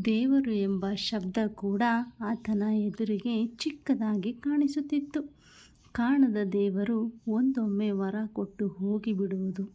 ದೇವರು ಎಂಬ ಶಬ್ದ ಕೂಡ ಆತನ ಎದುರಿಗೆ ಚಿಕ್ಕದಾಗಿ ಕಾಣಿಸುತ್ತಿತ್ತು. ಕಾಣದ ದೇವರು ಒಂದೊಮ್ಮೆ ವರ ಕೊಟ್ಟು ಹೋಗಿಬಿಡುವುದು.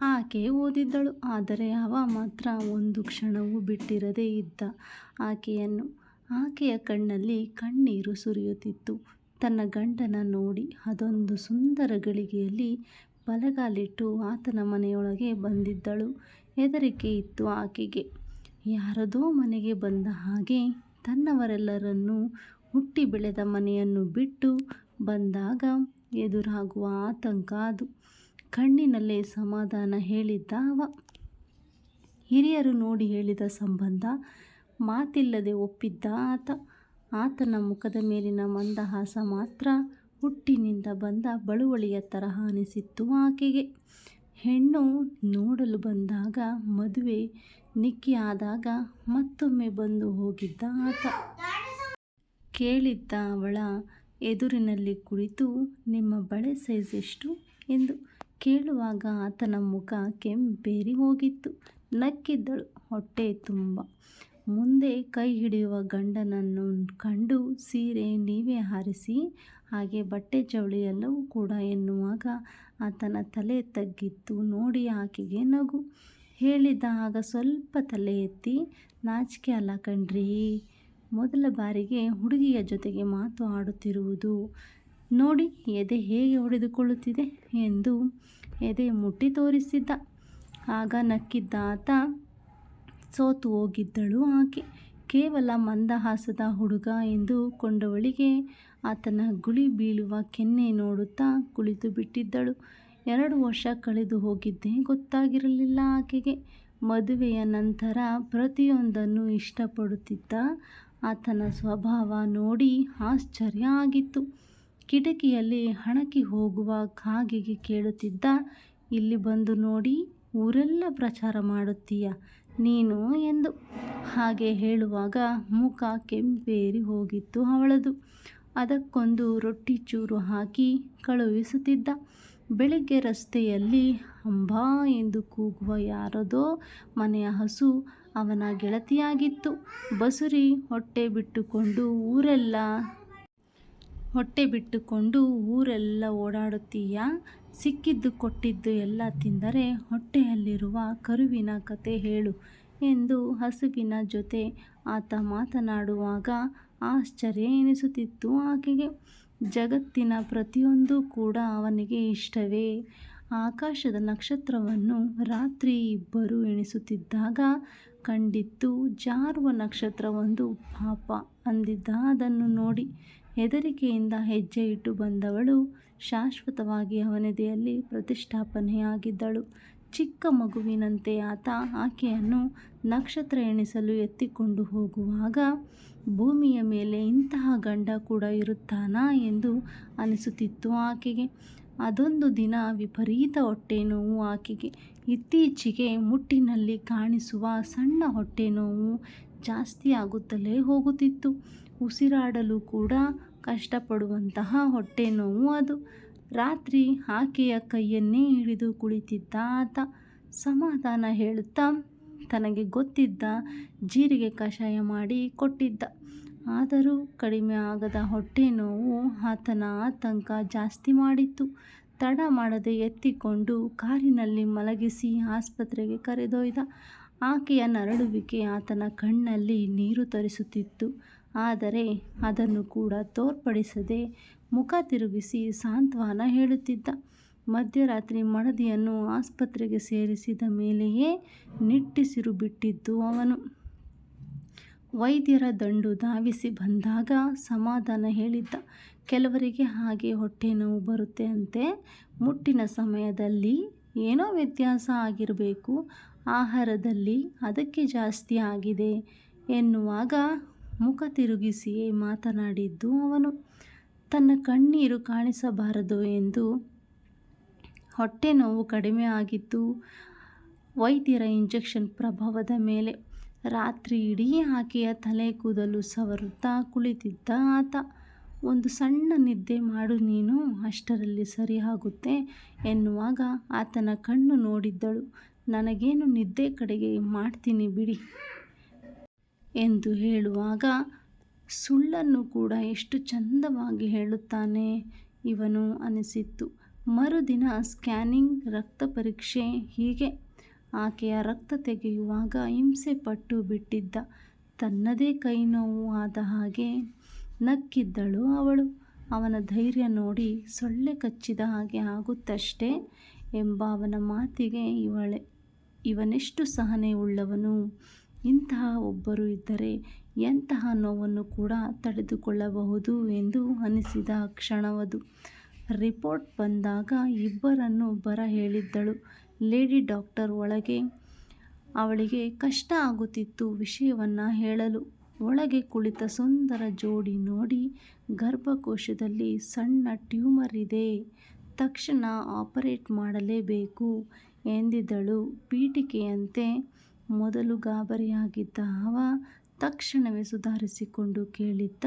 ಆಕೆ ಓದಿದ್ದಳು. ಆದರೆ ಅವ ಮಾತ್ರ ಒಂದು ಕ್ಷಣವೂ ಬಿಟ್ಟಿರದೇ ಇದ್ದ ಆಕೆಯನ್ನು. ಆಕೆಯ ಕಣ್ಣಲ್ಲಿ ಕಣ್ಣೀರು ಸುರಿಯುತ್ತಿತ್ತು. ತನ್ನ ಗಂಡನ ನೋಡಿ ಅದೊಂದು ಸುಂದರ ಗಳಿಗೆಯಲ್ಲಿ ಬಲಗಾಲಿಟ್ಟು ಆತನ ಮನೆಯೊಳಗೆ ಬಂದಿದ್ದಳು. ಹೆದರಿಕೆ ಇತ್ತು ಆಕೆಗೆ. ಯಾರದೋ ಮನೆಗೆ ಬಂದ ಹಾಗೆ ತನ್ನವರೆಲ್ಲರನ್ನೂ ಹುಟ್ಟಿ ಬೆಳೆದ ಮನೆಯನ್ನು ಬಿಟ್ಟು ಬಂದಾಗ ಎದುರಾಗುವ ಆತಂಕ ಅದು. ಕಣ್ಣಿನಲ್ಲೇ ಸಮಾಧಾನ ಹೇಳಿದ್ದ ಅವ. ಹಿರಿಯರು ನೋಡಿ ಹೇಳಿದ ಸಂಬಂಧ. ಮಾತಿಲ್ಲದೆ ಒಪ್ಪಿದ್ದ ಆತ. ಆತನ ಮುಖದ ಮೇಲಿನ ಮಂದಹಾಸ ಮಾತ್ರ ಹುಟ್ಟಿನಿಂದ ಬಂದ ಬಳುವಳಿಯ ತರಹ ಅನಿಸಿತ್ತು ಆಕೆಗೆ. ಹೆಣ್ಣು ನೋಡಲು ಬಂದಾಗ, ಮದುವೆ ನಿಶ್ಚಯ ಆದಾಗ ಮತ್ತೊಮ್ಮೆ ಬಂದು ಹೋಗಿದ್ದ ಆತ. ಕೇಳಿದ್ದ ಅವಳ ಎದುರಿನಲ್ಲಿ ಕುಳಿತು, ನಿಮ್ಮ ಬಳೆ ಸೈಜ್ ಎಷ್ಟು? ಎಂದು. ಕೇಳುವಾಗ ಆತನ ಮುಖ ಕೆಂಪೇರಿ ಹೋಗಿತ್ತು. ನಕ್ಕಿದ್ದಳು ಹೊಟ್ಟೆ ತುಂಬ. ಮುಂದೆ ಕೈ ಹಿಡಿಯುವ ಗಂಡನನ್ನು ಕಂಡು ಸೀರೆ ನೀವೇ ಹಾರಿಸಿ, ಹಾಗೆ ಬಟ್ಟೆ ಚವಳಿ ಎಲ್ಲವೂ ಕೂಡ ಎನ್ನುವಾಗ ಆತನ ತಲೆ ತಗ್ಗಿತ್ತು ನೋಡಿ ಆಕೆಗೆ ನಗು. ಹೇಳಿದ ಆಗ ಸ್ವಲ್ಪ ತಲೆ ಎತ್ತಿ, ನಾಚಿಕೆ ಅಲ್ಲ ಕಣ್ರೀ, ಮೊದಲ ಬಾರಿಗೆ ಹುಡುಗಿಯ ಜೊತೆಗೆ ಮಾತು ಆಡುತ್ತಿರುವುದು. ನೋಡಿ ಎದೆ ಹೇಗೆ ಹೊಡೆದುಕೊಳ್ಳುತ್ತಿದೆ ಎಂದು ಎದೆ ಮುಟ್ಟಿ ತೋರಿಸಿದ್ದ. ಆಗ ನಕ್ಕಿದ್ದ ಆತ. ಸೋತು ಹೋಗಿದ್ದಳು ಆಕೆ. ಕೇವಲ ಮಂದಹಾಸದ ಹುಡುಗ ಎಂದು ಕೊಂಡವಳಿಗೆ ಆತನ ಗುಳಿ ಬೀಳುವ ಕೆನ್ನೆ ನೋಡುತ್ತಾ ಕುಳಿತು ಬಿಟ್ಟಿದ್ದಳು. ಎರಡು ವರ್ಷ ಕಳೆದು ಹೋಗಿದ್ದೇ ಗೊತ್ತಾಗಿರಲಿಲ್ಲ ಆಕೆಗೆ. ಮದುವೆಯ ನಂತರ ಪ್ರತಿಯೊಂದನ್ನು ಇಷ್ಟಪಡುತ್ತಿದ್ದ ಆತನ ಸ್ವಭಾವ ನೋಡಿ ಆಶ್ಚರ್ಯ ಆಗಿತ್ತು. ಕಿಟಕಿಯಲ್ಲಿ ಹಣಕಿ ಹೋಗುವ ಕಾಗೆಗೆ ಕೇಳುತ್ತಿದ್ದ ಇಲ್ಲಿ ಬಂದು ನೋಡಿ, ಊರೆಲ್ಲ ಪ್ರಚಾರ ಮಾಡುತ್ತೀಯ ನೀನು ಎಂದು. ಹಾಗೆ ಹೇಳುವಾಗ ಮುಖ ಕೆಂಪೇರಿ ಹೋಗಿತ್ತು ಅವಳದು. ಅದಕ್ಕೊಂದು ರೊಟ್ಟಿ ಚೂರು ಹಾಕಿ ಕಳುಹಿಸುತ್ತಿದ್ದ. ಬೆಳಿಗ್ಗೆ ರಸ್ತೆಯಲ್ಲಿ ಅಂಬಾ ಎಂದು ಕೂಗುವ ಯಾರದೋ ಮನೆಯ ಹಸು ಅವನ ಗೆಳತಿಯಾಗಿತ್ತು. ಬಸುರಿ ಹೊಟ್ಟೆ ಬಿಟ್ಟುಕೊಂಡು ಊರೆಲ್ಲ ಹೊಟ್ಟೆ ಬಿಟ್ಟುಕೊಂಡು ಊರೆಲ್ಲ ಓಡಾಡುತ್ತೀಯ, ಸಿಕ್ಕಿದ್ದು ಕೊಟ್ಟಿದ್ದು ಎಲ್ಲ ತಿಂದರೆ ಹೊಟ್ಟೆಯಲ್ಲಿರುವ ಕರುವಿನ ಕತೆ ಹೇಳು ಎಂದು ಹಸುವಿನ ಜೊತೆ ಆತ ಮಾತನಾಡುವಾಗ ಆಶ್ಚರ್ಯ ಎನಿಸುತ್ತಿತ್ತು ಆಕೆಗೆ. ಜಗತ್ತಿನ ಪ್ರತಿಯೊಂದೂ ಕೂಡ ಅವನಿಗೆ ಇಷ್ಟವೇ. ಆಕಾಶದ ನಕ್ಷತ್ರವನ್ನು ರಾತ್ರಿ ಇಬ್ಬರು ಎಣಿಸುತ್ತಿದ್ದಾಗ ಕಂಡಿತ್ತು, ಜಾರುವ ನಕ್ಷತ್ರವೊಂದು ಪಾಪ ಅಂದಿದ್ದ ಅದನ್ನು ನೋಡಿ ಹೆದರಿಕೆಯಿಂದ ಹೆಜ್ಜೆ ಇಟ್ಟು ಬಂದವಳು ಶಾಶ್ವತವಾಗಿ ಅವನೆದೆಯಲ್ಲಿ ಪ್ರತಿಷ್ಠಾಪನೆಯಾಗಿದ್ದಳು. ಚಿಕ್ಕ ಮಗುವಿನಂತೆ ಆತ ಆಕೆಯನ್ನು ನಕ್ಷತ್ರ ಎಣಿಸಲು ಎತ್ತಿಕೊಂಡು ಹೋಗುವಾಗ ಭೂಮಿಯ ಮೇಲೆ ಇಂತಹ ಗಂಡ ಕೂಡ ಇರುತ್ತಾನಾ ಎಂದು ಅನಿಸುತ್ತಿತ್ತು ಆಕೆಗೆ. ಅದೊಂದು ದಿನ ವಿಪರೀತ ಹೊಟ್ಟೆ ನೋವು ಆಕೆಗೆ. ಇತ್ತೀಚೆಗೆ ಮುಟ್ಟಿನಲ್ಲಿ ಕಾಣಿಸುವ ಸಣ್ಣ ಹೊಟ್ಟೆ ನೋವು ಜಾಸ್ತಿಯಾಗುತ್ತಲೇ ಹೋಗುತ್ತಿತ್ತು. ಉಸಿರಾಡಲು ಕೂಡ ಕಷ್ಟಪಡುವಂತಹ ಹೊಟ್ಟೆ ನೋವು ಅದು. ರಾತ್ರಿ ಆಕೆಯ ಕೈಯನ್ನೇ ಹಿಡಿದು ಕುಳಿತಿದ್ದ ಆತ. ಸಮಾಧಾನ ಹೇಳುತ್ತಾ ತನಗೆ ಗೊತ್ತಿದ್ದ ಜೀರಿಗೆ ಕಷಾಯ ಮಾಡಿ ಕೊಟ್ಟಿದ್ದ. ಆದರೂ ಕಡಿಮೆ ಆಗದ ಹೊಟ್ಟೆ ನೋವು ಆತನ ಆತಂಕ ಜಾಸ್ತಿ ಮಾಡಿತ್ತು. ತಡ ಮಾಡದೆ ಎತ್ತಿಕೊಂಡು ಕಾರಿನಲ್ಲಿ ಮಲಗಿಸಿ ಆಸ್ಪತ್ರೆಗೆ ಕರೆದೊಯ್ದ. ಆಕೆಯ ನರಳುವಿಕೆ ಆತನ ಕಣ್ಣಲ್ಲಿ ನೀರು ತರಿಸುತ್ತಿತ್ತು. ಆದರೆ ಅದನ್ನು ಕೂಡ ತೋರ್ಪಡಿಸದೆ ಮುಖ ತಿರುಗಿಸಿ ಸಾಂತ್ವನ ಹೇಳುತ್ತಿದ್ದ. ಮಧ್ಯರಾತ್ರಿ ಮಡದಿಯನ್ನು ಆಸ್ಪತ್ರೆಗೆ ಸೇರಿಸಿದ ಮೇಲೆಯೇ ನಿಟ್ಟುಸಿರು ಬಿಟ್ಟಿದ್ದು ಅವನು. ವೈದ್ಯರ ದಂಡು ಧಾವಿಸಿ ಬಂದಾಗ ಸಮಾಧಾನ ಹೇಳಿದ್ದ. ಕೆಲವರಿಗೆ ಹಾಗೆ ಹೊಟ್ಟೆ ನೋವು ಬರುತ್ತೆ ಅಂತೆ. ಮುಟ್ಟಿನ ಸಮಯದಲ್ಲಿ ಏನೋ ವ್ಯತ್ಯಾಸ ಆಗಿರಬೇಕು ಆಹಾರದಲ್ಲಿ ಅದಕ್ಕೆ ಜಾಸ್ತಿ ಆಗಿದೆ ಎನ್ನುವಾಗ ಮುಖ ತಿರುಗಿಸಿಯೇ ಮಾತನಾಡಿದ್ದು ಅವನು. ತನ್ನ ಕಣ್ಣೀರು ಕಾಣಿಸಬಾರದು ಎಂದು ಹೊಟ್ಟೆ ನೋವು ಕಡಿಮೆ ಆಗಿದ್ದು ವೈದ್ಯರ ಇಂಜೆಕ್ಷನ್ ಪ್ರಭಾವದ ಮೇಲೆ. ರಾತ್ರಿ ಇಡೀ ಆಕೆಯ ತಲೆ ಕೂದಲು ಸವರುತ್ತಾ ಕುಳಿತಿದ್ದ ಆತ. ಒಂದು ಸಣ್ಣ ನಿದ್ದೆ ಮಾಡು ನೀನು, ಅಷ್ಟರಲ್ಲಿ ಸರಿಯಾಗುತ್ತೆ ಎನ್ನುವಾಗ ಆತನ ಕಣ್ಣು ನೋಡಿದ್ದಳು. ನನಗೇನು ನಿದ್ದೆ ಕಡೆಗೆ ಮಾಡ್ತೀನಿ ಬಿಡಿ. ಎಂದು ಹೇಳುವಾಗ ಸುಳ್ಳನ್ನು ಕೂಡ ಎಷ್ಟು ಚಂದವಾಗಿ ಹೇಳುತ್ತಾನೆ ಇವನು ಅನಿಸಿತ್ತು. ಮರುದಿನ ಸ್ಕ್ಯಾನಿಂಗ್, ರಕ್ತ ಪರೀಕ್ಷೆ ಹೀಗೆ. ಆಕೆಯ ರಕ್ತ ತೆಗೆಯುವಾಗ ಹಿಂಸೆ ಪಟ್ಟು ಬಿಟ್ಟಿದ್ದ. ತನ್ನದೇ ಕೈ ನೋವು ಆದ ಹಾಗೆ ನಕ್ಕಿದ್ದಳು ಅವಳು. ಅವನ ಧೈರ್ಯ ನೋಡಿ ಸೊಳ್ಳೆ ಕಚ್ಚಿದ ಹಾಗೆ ಆಗುತ್ತಷ್ಟೇ ಎಂಬ ಅವನ ಮಾತಿಗೆ ಇವಳೆ. ಇವನೆಷ್ಟು ಸಹನೆ ಉಳ್ಳವನು ಇಂತಹ ಒಬ್ಬರು ಇದ್ದರೆ ಎಂತಹ ನೋವನ್ನು ಕೂಡ ತಡೆದುಕೊಳ್ಳಬಹುದು ಎಂದು ಅನಿಸಿದ ಕ್ಷಣವದು. ರಿಪೋರ್ಟ್ ಬಂದಾಗ ಇಬ್ಬರನ್ನು ಬರ ಹೇಳಿದ್ದಳು. ಲೇಡಿ ಡಾಕ್ಟರ್ ಒಳಗೆ ಅವಳಿಗೆ ಕಷ್ಟ ಆಗುತ್ತಿತ್ತು ವಿಷಯವನ್ನು ಹೇಳಲು. ಒಳಗೆ ಕುಳಿತ ಸುಂದರ ಜೋಡಿ ನೋಡಿ ಗರ್ಭಕೋಶದಲ್ಲಿ ಸಣ್ಣ ಟ್ಯೂಮರ್ ಇದೆ. ತಕ್ಷಣ ಆಪರೇಟ್ ಮಾಡಲೇಬೇಕು ಎಂದಿದ್ದಳು. ಪೀಠಿಕೆಯಂತೆ ಮೊದಲು ಗಾಬರಿಯಾಗಿದ್ದ ಅವ ತಕ್ಷಣವೇ ಸುಧಾರಿಸಿಕೊಂಡು ಕೇಳಿದ್ದ,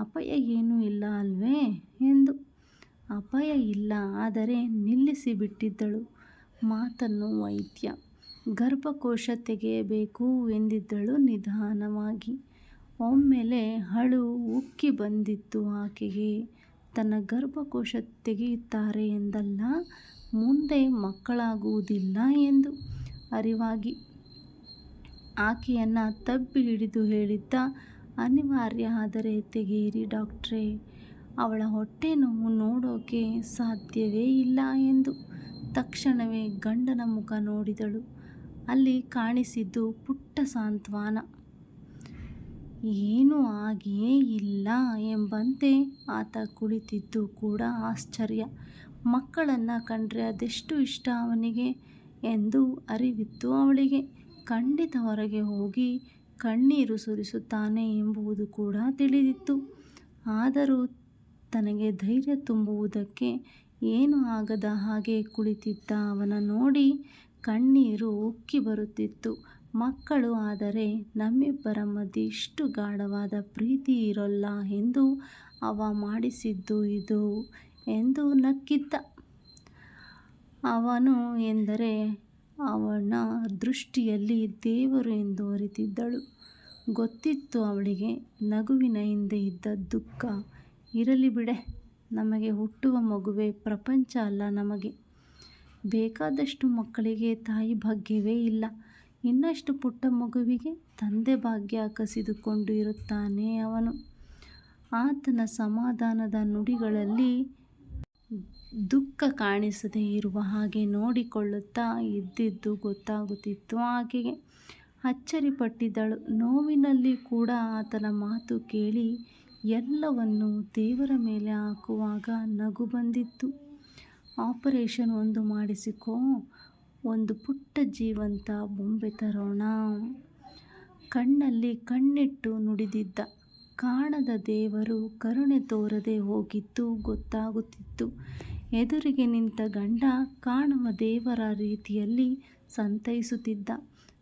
ಅಪಾಯ ಏನೂ ಇಲ್ಲ ಅಲ್ವೇ? ಎಂದು. ಅಪಾಯ ಇಲ್ಲ, ಆದರೆ ನಿಲ್ಲಿಸಿ ಬಿಟ್ಟಿದ್ದಳು. ಮಾತನ್ನು ವೈದ್ಯ, ಗರ್ಭಕೋಶ ತೆಗೆಯಬೇಕು ಎಂದಿದ್ದಳು ನಿಧಾನವಾಗಿ. ಒಮ್ಮೆಲೆ ಅಳು ಉಕ್ಕಿ ಬಂದಿತ್ತು ಆಕೆಗೆ. ತನ್ನ ಗರ್ಭಕೋಶ ತೆಗೆಯುತ್ತಾರೆ ಎಂದಲ್ಲ, ಮುಂದೆ ಮಕ್ಕಳಾಗುವುದಿಲ್ಲ ಎಂದು ಅರಿವಾಗಿ ಆಕೆಯನ್ನು ತಬ್ಬಿ ಹಿಡಿದು ಹೇಳಿದ್ದ, ಅನಿವಾರ್ಯ ಆದರೆ ತೆಗೆಯಿರಿ ಡಾಕ್ಟ್ರೇ, ಅವಳ ಹೊಟ್ಟೆ ನೋವು ನೋಡೋಕೆ ಸಾಧ್ಯವೇ ಇಲ್ಲ ಎಂದು ತಕ್ಷಣವೇ ಗಂಡನ ಮುಖ ನೋಡಿದಳು. ಅಲ್ಲಿ ಕಾಣಿಸಿದ್ದು ಪುಟ್ಟ ಸಾಂತ್ವನ. ಏನೂ ಆಗಿಯೇ ಇಲ್ಲ ಎಂಬಂತೆ ಆತ ಕುಳಿತಿದ್ದು ಕೂಡ ಆಶ್ಚರ್ಯ. ಮಕ್ಕಳನ್ನು ಕಂಡ್ರೆ ಅದೆಷ್ಟು ಇಷ್ಟ ಅವನಿಗೆ ಎಂದು ಅರಿವಿತ್ತು ಅವಳಿಗೆ. ಖಂಡಿತ ಹೊರಗೆ ಹೋಗಿ ಕಣ್ಣೀರು ಸುರಿಸುತ್ತಾನೆ ಎಂಬುದು ಕೂಡ ತಿಳಿದಿತ್ತು. ಆದರೂ ತನಗೆ ಧೈರ್ಯ ತುಂಬುವುದಕ್ಕೆ ಏನು ಆಗದ ಹಾಗೆ ಕುಳಿತಿದ್ದ ಅವನ ನೋಡಿ ಕಣ್ಣೀರು ಉಕ್ಕಿ ಬರುತ್ತಿತ್ತು. ಮಕ್ಕಳು ಆದರೆ ನಮ್ಮಿಬ್ಬರ ಮಧ್ಯೆ ಇಷ್ಟು ಗಾಢವಾದ ಪ್ರೀತಿ ಇರೋಲ್ಲ ಎಂದು ಅವ ಮಾಡಿಸಿದ್ದು ಇದು ಎಂದು ನಕ್ಕಿದ್ದ. ಅವನು ಎಂದರೆ ಅವನ ದೃಷ್ಟಿಯಲ್ಲಿ ದೇವರು ಎಂದು ಅರಿತಿದ್ದಳು. ಗೊತ್ತಿತ್ತು ಅವಳಿಗೆ ನಗುವಿನ ಹಿಂದೆ ಇದ್ದ ದುಃಖ. ಇರಲಿ ಬಿಡೆ, ನಮಗೆ ಹುಟ್ಟುವ ಮಗುವೇ, ಪ್ರಪಂಚ ಅಲ್ಲ ನಮಗೆ. ಬೇಕಾದಷ್ಟು ಮಕ್ಕಳಿಗೆ ತಾಯಿ ಭಾಗ್ಯವೇ ಇಲ್ಲ. ಇನ್ನಷ್ಟು ಪುಟ್ಟ ಮಗುವಿಗೆ ತಂದೆ ಭಾಗ್ಯ ಕಸಿದುಕೊಂಡು ಇರುತ್ತಾನೆ ಅವನು. ಆತನ ಸಮಾಧಾನದ ನುಡಿಗಳಲ್ಲಿ ದುಃಖ ಕಾಣಿಸದೇ ಇರುವ ಹಾಗೆ ನೋಡಿಕೊಳ್ಳುತ್ತಾ ಇದ್ದಿದ್ದು ಗೊತ್ತಾಗುತ್ತಿತ್ತು. ಆಕೆಗೆ ಅಚ್ಚರಿಪಟ್ಟಿದ್ದಳು. ನೋವಿನಲ್ಲಿ ಕೂಡ ಆತನ ಮಾತು ಕೇಳಿ ಎಲ್ಲವನ್ನು ದೇವರ ಮೇಲೆ ಹಾಕುವಾಗ ನಗು ಬಂದಿತ್ತು. ಆಪರೇಷನ್ ಒಂದು ಮಾಡಿಸಿಕೋ, ಒಂದು ಪುಟ್ಟ ಜೀವಂತ ಬೊಂಬೆ ತರೋಣ. ಕಣ್ಣಲ್ಲಿ ಕಣ್ಣಿಟ್ಟು ನುಡಿದಿದ್ದ. ಕಾಣದ ದೇವರು ಕರುಣೆ ತೋರದೆ ಹೋಗಿದ್ದು ಗೊತ್ತಾಗುತ್ತಿತ್ತು. ಎದುರಿಗೆ ನಿಂತ ಗಂಡ ಕಾಣುವ ದೇವರ ರೀತಿಯಲ್ಲಿ ಸಂತೈಸುತ್ತಿದ್ದ.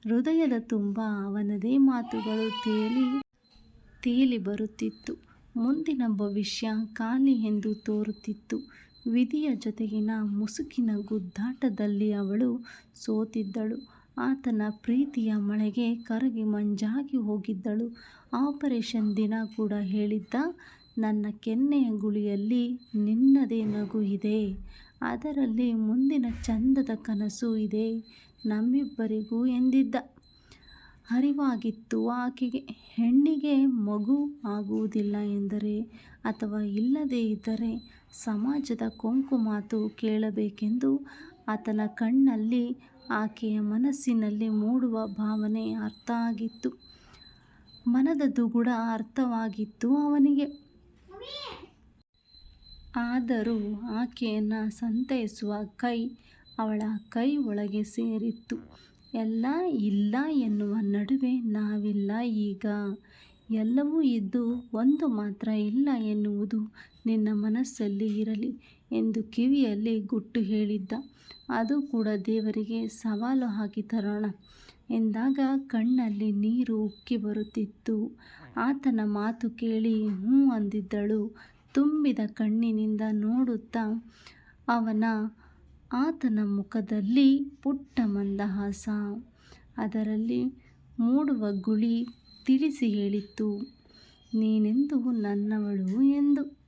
ಹೃದಯದ ತುಂಬ ಅವನದೇ ಮಾತುಗಳು ತೇಲಿ ತೇಲಿ ಬರುತ್ತಿತ್ತು. ಮುಂದಿನ ಭವಿಷ್ಯ ಖಾಲಿ ಎಂದು ತೋರುತ್ತಿತ್ತು. ವಿಧಿಯ ಜೊತೆಗಿನ ಮುಸುಕಿನ ಗುದ್ದಾಟದಲ್ಲಿ ಅವಳು ಸೋತಿದ್ದಳು. ಆತನ ಪ್ರೀತಿಯ ಮಳೆಗೆ ಕರಗಿ ಮಂಜಾಗಿ ಹೋಗಿದ್ದಳು. ಆಪರೇಷನ್ ದಿನ ಕೂಡ ಹೇಳಿದ್ದ, ನನ್ನ ಕೆನ್ನೆಯ ಗುಳಿಯಲ್ಲಿ ನಿನ್ನದೇ ನಗು ಇದೆ. ಅದರಲ್ಲಿ ಮುಂದಿನ ಚಂದದ ಕನಸು ಇದೆ ನಮ್ಮಿಬ್ಬರಿಗೂ ಎಂದಿದ್ದ. ಅರಿವಾಗಿತ್ತು ಆಕೆಗೆ, ಹೆಣ್ಣಿಗೆ ಮಗು ಆಗುವುದಿಲ್ಲ ಎಂದರೆ ಅಥವಾ ಇಲ್ಲದೇ ಇದ್ದರೆ ಸಮಾಜದ ಕೊಂಕು ಮಾತು ಕೇಳಬೇಕೆಂದು ಆತನ ಕಣ್ಣಲ್ಲಿ ಆಕೆಯ ಮನಸ್ಸಿನಲ್ಲಿ ಮೂಡುವ ಭಾವನೆ ಅರ್ಥ ಆಗಿತ್ತು. ಮನದ ಕೂಡ ಅರ್ಥವಾಗಿತ್ತು ಅವನಿಗೆ. ಆದರೂ ಆಕೆಯನ್ನು ಸಂತೈಸುವ ಕೈ ಅವಳ ಕೈ ಒಳಗೆ ಸೇರಿತ್ತು. ಎಲ್ಲ ಇಲ್ಲ ಎನ್ನುವ ನಡುವೆ ನಾವಿಲ್ಲ ಈಗ. ಎಲ್ಲವೂ ಇದ್ದು ಒಂದು ಮಾತ್ರ ಇಲ್ಲ ಎನ್ನುವುದು ನಿನ್ನ ಮನಸ್ಸಲ್ಲಿ ಇರಲಿ ಎಂದು ಕಿವಿಯಲ್ಲಿ ಗುಟ್ಟು ಹೇಳಿದ್ದ. ಅದು ಕೂಡ ದೇವರಿಗೆ ಸವಾಲು ಹಾಕಿ ತರೋಣ. ಎಂದಾಗ ಕಣ್ಣಲ್ಲಿ ನೀರು ಉಕ್ಕಿ ಬರುತ್ತಿತ್ತು. ಆತನ ಮಾತು ಕೇಳಿ ಹ್ಞೂ ಅಂದಿದ್ದಳು. ತುಂಬಿದ ಕಣ್ಣಿನಿಂದ ನೋಡುತ್ತಾ ಅವನ ಆತನ ಮುಖದಲ್ಲಿ ಪುಟ್ಟ ಮಂದಹಾಸ. ಅದರಲ್ಲಿ ಮೂಡುವ ಗುಳಿ ತಿಳಿಸಿ ಹೇಳಿತ್ತು. ನೀನೆಂದು ನನ್ನವಳು ಎಂದು